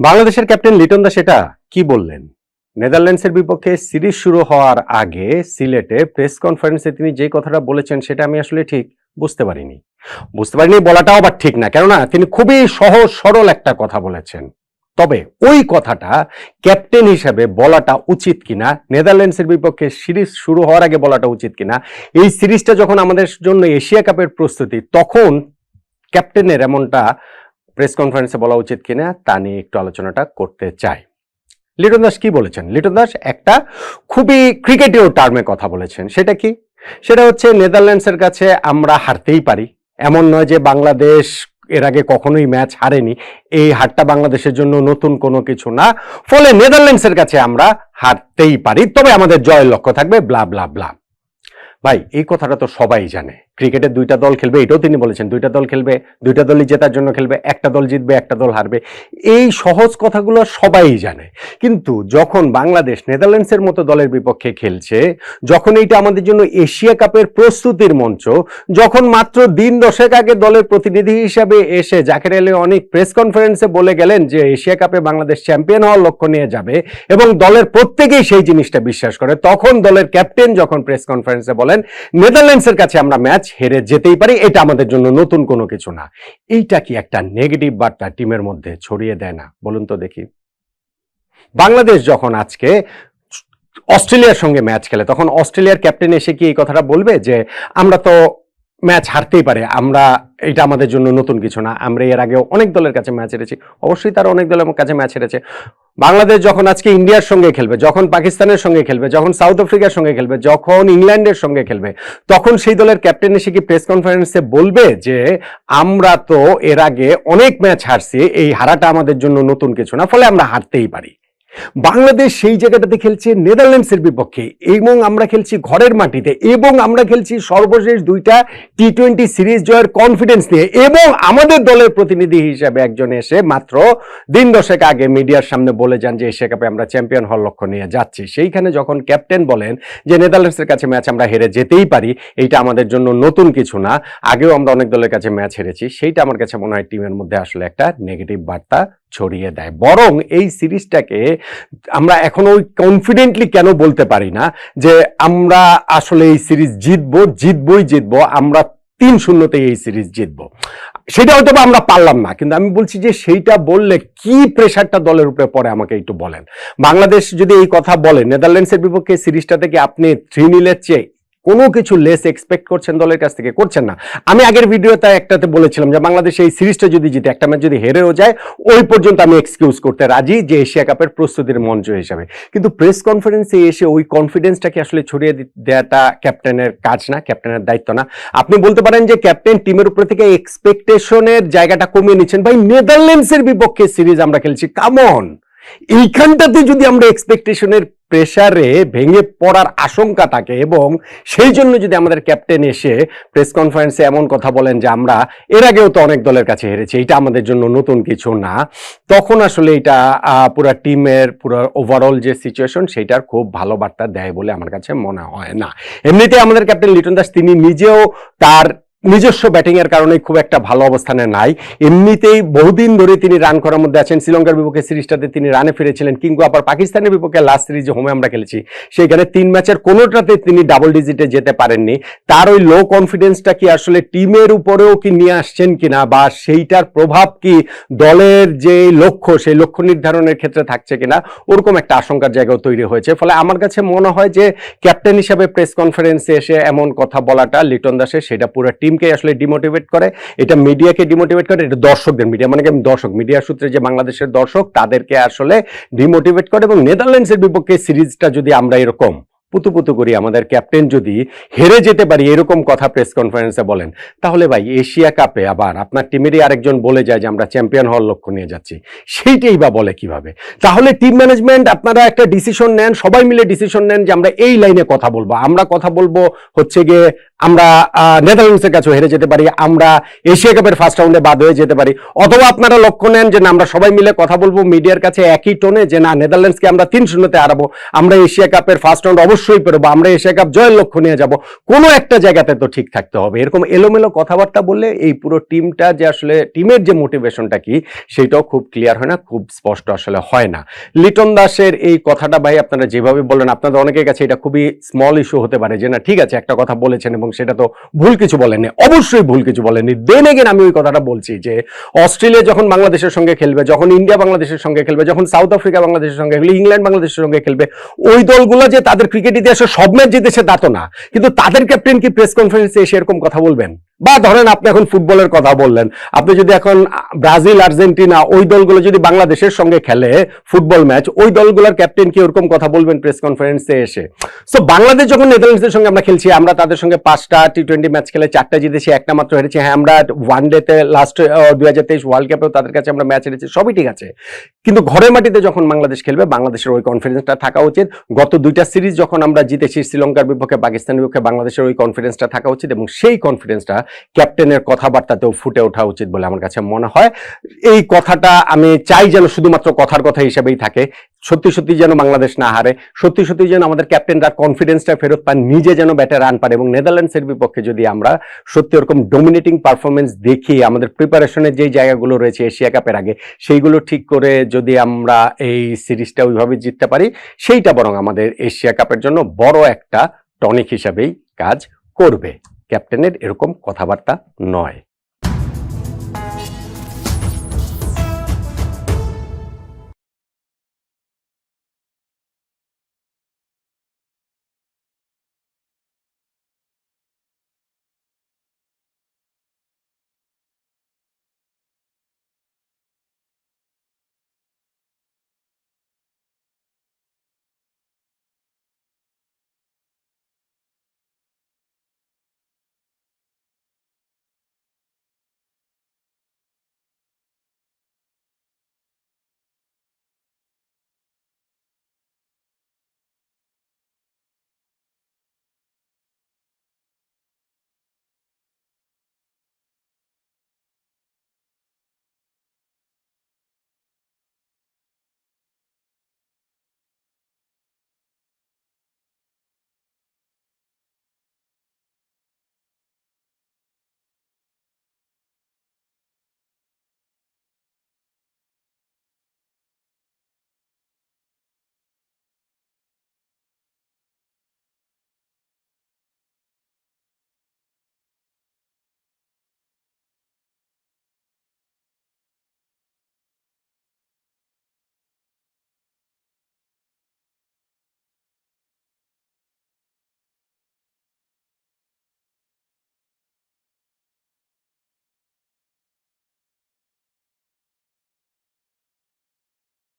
বাংলাদেশের ক্যাপ্টেন লিটন দাস এটা কি বললেন? নেদারল্যান্ডসের বিপক্ষে সিরিজ শুরু হওয়ার আগে সিলেটে প্রেস কনফারেন্সে তিনি যে কথাটা বলেছেন সেটা আমি আসলে ঠিক বুঝতে পারিনি। বুঝতে পারিনি বলাটাও আবার ঠিক না, কেননা তিনি খুবই সহজ, সরল একটা কথা বলেছেন। তবে ওই কথাটা ক্যাপ্টেন হিসেবে বলাটা উচিত কিনা, নেদারল্যান্ডসের বিপক্ষে সিরিজ শুরু হওয়ার আগে বলাটা উচিত কিনা, এই সিরিজটা যখন আমাদের জন্য এশিয়া কাপের প্রস্তুতি, তখন ক্যাপ্টেনের এমনটা প্রেস কনফারেন্সে বলা উচিত কিনা তা নিয়ে একটু আলোচনাটা করতে চাই। লিটন দাস কি বলেছেন? লিটন দাস একটা খুবই ক্রিকেটীয় টার্মে কথা বলেছেন। সেটা কি? সেটা হচ্ছে, নেদারল্যান্ডসের কাছে আমরা হারতেই পারি। এমন নয় যে বাংলাদেশ এর আগে কখনোই ম্যাচ হারেনি। এই হারটা বাংলাদেশের জন্য নতুন কোনো কিছু না। ফলে নেদারল্যান্ডসের কাছে আমরা হারতেই পারি। তবে আমাদের জয়ের লক্ষ্য থাকবে, ব্লা ব্লা ব্লা। ভাই, এই কথাটা তো সবাই জানে। ক্রিকেটের দুইটা দল খেলবে, এটাও তিনি বলেছেন, দুইটা দল খেলবে, দুইটা দলই জেতার জন্য খেলবে, একটা দল জিতবে, একটা দল হারবে। এই সহজ কথাগুলো সবাই জানে। কিন্তু যখন বাংলাদেশ নেদারল্যান্ডসের মতো দলের বিপক্ষে খেলছে, যখন এইটা আমাদের জন্য এশিয়া কাপের প্রস্তুতির মঞ্চ, যখন মাত্র দিন দশেক আগে দলের প্রতিনিধি হিসাবে এসে জাকের আলী অনেক প্রেস কনফারেন্সে বলে গেলেন যে এশিয়া কাপে বাংলাদেশ চ্যাম্পিয়ন হওয়ার লক্ষ্য নিয়ে যাবে এবং দলের প্রত্যেকেই সেই জিনিসটা বিশ্বাস করে, তখন দলের ক্যাপ্টেন যখন প্রেস কনফারেন্সে বলেন, নেদারল্যান্ডসের কাছে আমরা ম্যাচ হেরে যেতেই পারি, এটা আমাদের জন্য নতুন কোনো কিছু না। এইটা কি একটা নেগেটিভ বার্তা টিমের মধ্যে ছড়িয়ে দেয় না? বলুন তো দেখি। বাংলাদেশ যখন আজকে অস্ট্রেলিয়ার সঙ্গে ম্যাচ খেলে, তখন অস্ট্রেলিয়ার ক্যাপ্টেন এসে কি এই কথাটা বলবে যে, আমরা তো ম্যাচ হারতেই পারে। আমরা এটা আমাদের জন্য নতুন কিছু না। আমরা এর আগেও অনেক দলের কাছে ম্যাচ হেরেছি। অবশ্যই তারা অনেক দলের কাছে ম্যাচ হেরেছে। বাংলাদেশ যখন আজকে ইন্ডিয়ার সঙ্গে খেলবে, যখন পাকিস্তানের সঙ্গে খেলবে, যখন সাউথ আফ্রিকার সঙ্গে খেলবে, যখন ইংল্যান্ডের সঙ্গে খেলবে, তখন সেই দলের ক্যাপ্টেন এসে কি প্রেস কনফারেন্সে বলবে যে, আমরা তো এর আগে অনেক ম্যাচ হারছি, এই হারাটা আমাদের জন্য নতুন কিছু না। ফলে আমরা হারতেই পারি। বাংলাদেশ সেই জায়গাটাতে খেলছে, নেদারল্যান্ডসের বিপক্ষে। এবং আমরা খেলছি ঘরের মাটিতে। এবং আমরা খেলছি সর্বশেষ দুইটা টি টোয়েন্টি সিরিজ জয়ের কনফিডেন্স নিয়ে। এবং আমাদের দলের প্রতিনিধি হিসাবে একজন এসে মাত্র দিন দশেক আগে মিডিয়ার সামনে বলে যান যে এশিয়া কাপে আমরা চ্যাম্পিয়ন হওয়ার লক্ষ্য নিয়ে যাচ্ছি। সেইখানে যখন ক্যাপ্টেন বলেন যে, নেদারল্যান্ডসের কাছে ম্যাচ আমরা হেরে যেতেই পারি, এইটা আমাদের জন্য নতুন কিছু না। আগেও আমরা অনেক দলের কাছে ম্যাচ হেরেছি। সেইটা আমার কাছে মনে হয় টিমের মধ্যে আসলে একটা নেগেটিভ বার্তা ছড়িয়ে দেয়। বরং এই সিরিজটাকে আমরা এখন ওই কনফিডেন্টলি কেন বলতে পারি না যে আমরা আসলে এই সিরিজ জিতবো, জিতবই জিতবো, আমরা তিন শূন্যতে এই সিরিজ জিতবো। সেটা হয়তো আমরা পারলাম না, কিন্তু আমি বলছি যে সেইটা বললে কি প্রেশারটা দলের উপরে পড়ে আমাকে একটু বলেন। বাংলাদেশ যদি এই কথা বলে, নেদারল্যান্ডসের বিপক্ষে সিরিজটা থেকে আপনি থ্রি নিলের চেয়ে কোনো কিছু লেস এক্সপেক্ট করছেন দলের কাছ থেকে, করছেন না। আমি আগের ভিডিওতে একটাতে বলেছিলাম যে বাংলাদেশ এই সিরিজটা যদি জিতে, একটা ম্যাচ যদি হেরেও যায়, ওই পর্যন্ত আমি এক্সকিউজ করতে রাজি যে এশিয়া কাপের প্রস্তুতির মঞ্চ হিসাবে। কিন্তু প্রেস কনফারেন্সে এসে ওই কনফিডেন্সটাকে আসলে ছড়িয়ে দেওয়াটা ক্যাপ্টেনের কাজ না ক্যাপ্টেনের দায়িত্ব না? আপনি বলতে পারেন যে ক্যাপ্টেন টিমের উপর থেকে এক্সপেকটেশনের জায়গাটা কমিয়ে নিচ্ছেন। ভাই নেদারল্যান্ডসের বিপক্ষে সিরিজ আমরা খেলছি। কামন এইখানটাতে যদি আমরা এক্সপেকটেশনের প্রেসারে ভেঙে পড়ার আশঙ্কা থাকে এবং সেই জন্য যদি আমাদের ক্যাপ্টেন এসে প্রেস কনফারেন্সে এমন কথা বলেন যে আমরা এর আগেও তো অনেক দলের কাছে হেরেছি, এটা আমাদের জন্য নতুন কিছু না, তখন আসলে এটা পুরো টিমের পুরো ওভারঅল যে সিচুয়েশন সেটার খুব ভালো বার্তা দেয় বলে আমার কাছে মনে হয় না। এমনিতে আমাদের ক্যাপ্টেন লিটন দাস, তিনি নিজেও তার নিজস্ব ব্যাটিং এর কারণে খুব একটা ভালো অবস্থানে নাই। এমনিতেই বহুদিন ধরে তিনি রান করার মধ্যে আছেন। শ্রীলঙ্কার বিপক্ষে সিরিজটাতে তিনি রানে ফিরেছিলেন। কিংবা আবার পাকিস্তানের বিপক্ষে লাস্ট সিরিজে হোমে আমরা খেলেছি। সেইখানে তিন ম্যাচের কোনোটাতে তিনি ডাবল ডিজিটে যেতে পারেননি। তার ওই লো কনফিডেন্সটা কি আসলে টিমের উপরেও কি নিয়ে আসছেন কিনা, বা সেইটার প্রভাব কি দলের যে লক্ষ্য, সেই লক্ষ্য নির্ধারণের ক্ষেত্রে থাকছে কিনা, ওরকম একটা আশঙ্কার জায়গাও তৈরি হয়েছে। ফলে আমার কাছে মনে হয় যে ক্যাপ্টেন হিসাবে প্রেস কনফারেন্সে এসে এমন কথা বলাটা লিটন দাসের, সেটা পুরো টিমকে আসলে ডিমোটিভেট করে, এটা মিডিয়াকে ডিমোটিভেট করে, এটা দর্শকদের মিডিয়া মানে দর্শক মিডিয়া সূত্রে যে বাংলাদেশের দর্শক, তাদেরকে আসলে ডিমোটিভেট করে এবং নেদারল্যান্ডসের বিপক্ষে সিরিজটা যদি আমরা এরকম পুতু পুতু করি। আমাদের ক্যাপ্টেন যদি হেরে যেতে পারি, এরকম কথা প্রেস কনফারেন্সে বলেন, তাহলে ভাই এশিয়া কাপে আবার আপনার টিমেরই আরেকজন বলে যায় যে আমরা চ্যাম্পিয়ন হওয়ার লক্ষ্য নিয়ে যাচ্ছি। সেইটাই বা বলে কীভাবে? তাহলে টিম ম্যানেজমেন্ট আপনারা একটা ডিসিশন নেন, সবাই মিলে ডিসিশন নেন যে আমরা এই লাইনে কথা বলব। আমরা কথা বলব হচ্ছে গিয়ে আমরা নেদারল্যান্ডসের কাছে হেরে যেতে পারি, আমরা এশিয়া কাপের ফার্স্ট রাউন্ডে বাদ হয়ে যেতে পারি। অথবা আপনারা লক্ষ্য নেন যে না, আমরা সবাই মিলে কথা বলব, মিডিয়ার কাছে একই টোনে যে না, নেদারল্যান্ডসকে আমরা তিন শূন্যতে হারাবো, আমরা এশিয়া কাপের ফার্স্ট রাউন্ড অবশ্যই অবশ্যই পেরোবো আমরা এশিয়া কাপ জয়ের লক্ষ্য নিয়ে যাব। কোনো একটা জায়গাতে তো ঠিক থাকতে হবে। এরকম এলোমেলো কথাবার্তা বললে এই পুরো টিমটা যে আসলে, টিমের যে মোটিভেশনটা কি, সেটাও খুব ক্লিয়ার হয় না, খুব স্পষ্ট আসলে হয় না। লিটন দাসের এই কথাটা ভাই আপনারা যেভাবে বললেন, আপনাদের অনেকের কাছে এটা খুবই স্মল ইস্যু হতে পারে যে, না, ঠিক আছে, একটা কথা বলেছেন এবং সেটা তো ভুল কিছু বলেননি। অবশ্যই ভুল কিছু বলেননি। দেন এগেন আমি ওই কথাটা বলছি যে, অস্ট্রেলিয়া যখন বাংলাদেশের সঙ্গে খেলবে, যখন ইন্ডিয়া বাংলাদেশের সঙ্গে খেলবে, যখন সাউথ আফ্রিকা বাংলাদেশের সঙ্গে খেলবে, ইংল্যান্ড বাংলাদেশের সঙ্গে খেলবে, ওই দলগুলো যে তাদের ক্রিকেট ইতিহাসে সব ম্যাচ জিতেছে তা তো না। কিন্তু তাদের ক্যাপ্টেন কি প্রেস কনফারেন্সে এসে এরকম কথা বলবেন? বা ধরেন আপনি এখন ফুটবলের কথা বললেন, আপনি যদি এখন ব্রাজিল, আর্জেন্টিনা ওই দলগুলো যদি বাংলাদেশের সঙ্গে খেলে ফুটবল ম্যাচ ওই দলগুলোর ক্যাপ্টেন কি ওরকম কথা বলবেন প্রেস কনফারেন্সে এসে? সো বাংলাদেশ যখন নেদারল্যান্ডসের সঙ্গে আমরা খেলছি, আমরা তাদের সঙ্গে পাঁচটা টি টোয়েন্টি ম্যাচ খেলে চারটা জিতেছি, একটা মাত্র হেরেছি। হ্যাঁ আমরা ওয়ান ডেতে লাস্ট দুই হাজার তেইশ ওয়ার্ল্ড কাপেও তাদের কাছে আমরা ম্যাচ হেরেছি, সবই ঠিক আছে। কিন্তু ঘরের মাটিতে যখন বাংলাদেশ খেলবে, বাংলাদেশের ওই কনফিডেন্সটা থাকা উচিত। গত দুইটা সিরিজ যখন আমরা জিতেছি শ্রীলঙ্কার বিপক্ষে, পাকিস্তানের বিপক্ষে, বাংলাদেশের ওই কনফিডেন্সটা থাকা উচিত এবং সেই কনফিডেন্সটা ক্যাপ্টেনের কথাবার্তাতেও ফুটে ওঠা উচিত বলে আমার কাছে মনে হয়। এই কথাটা আমি চাই যেন শুধুমাত্র কথার কথা হিসেবেই থাকে। সত্যি সত্যি যেন বাংলাদেশ না হারে, সত্যি সত্যি যেন আমাদের ক্যাপ্টেনরা কনফিডেন্সটা ফেরত পান, নিজে যেন ব্যাটে রান পারে এবং নেদারল্যান্ডসের বিপক্ষে যদি আমরা সত্যি ওরকম ডোমিনেটিং পারফরমেন্স দেখি আমাদের প্রিপারেশনের যেই জায়গাগুলো রয়েছে এশিয়া কাপের আগে, সেইগুলো ঠিক করে যদি আমরা এই সিরিজটা ওইভাবে জিততে পারি, সেইটা বরং আমাদের এশিয়া কাপের জন্য বড় একটা টনিক হিসাবেই কাজ করবে। ক্যাপ্টেনের এরকম কথাবার্তা নয়।